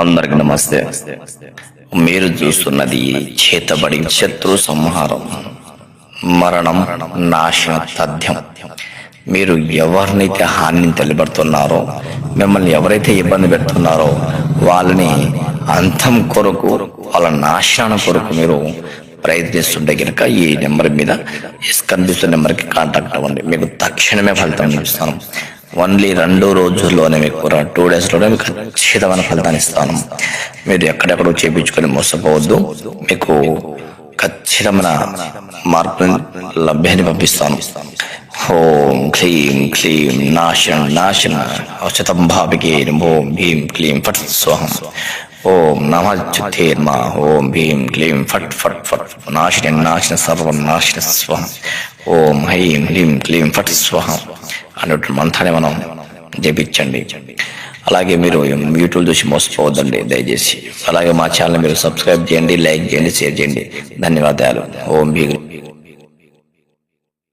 అందరికి నమస్తే. మీరు చూస్తున్నది చేతబడి శత్రు సంహారం. మరణం నాశన తథ్యం. మీరు ఎవరినైతే హాని తెలియబడుతున్నారో మిమ్మల్ని ఎవరైతే ఇబ్బంది పెడుతున్నారో వాళ్ళని అంతం కొరకు వాళ్ళ నాశనం కొరకు మీరు ప్రయత్నిస్తుంటే కనుక ఈ నెంబర్ మీద కనిపిస్తున్న నెంబర్కి కాంటాక్ట్ అవ్వండి. మీకు తక్షణమే ఫలితం ఇస్తాను ఓన్లీ రెండు రోజుల్లోనే మీకు టూ డేస్లోనే మీకు ఖచ్చితమైన ఫలితాన్ని ఇస్తాను. మీరు ఎక్కడెక్కడ చేపించుకొని మోసపోవద్దు. మీకు ఖచ్చితమైన మార్పుని లభ్యాన్ని పంపిస్తాను. ఓం క్లీం క్లీం నాశనం నాశన. ఔషధం భావికే ఓం భీం క్లీం ఫట్ స్వహం. ఓం నమచ్యుతేర్మ ఓం భీం క్లీం ఫట్ ఫట్ ఫట్. నాశనం నాశన సర్వం నాశన స్వహం. ఓం హైం హ్రీం క్లీం ఫట్ స్వహం. అన్నట్టు మంత్రాన్ని మనం జపించండి. అలాగే మీరు యూట్యూబ్ చూసి మోసపోవద్దండి దయచేసి. అలాగే మా ఛానల్ మీరు సబ్స్క్రైబ్ చేయండి లైక్ చేయండి షేర్ చేయండి. ధన్యవాదాలు. ఓం భీ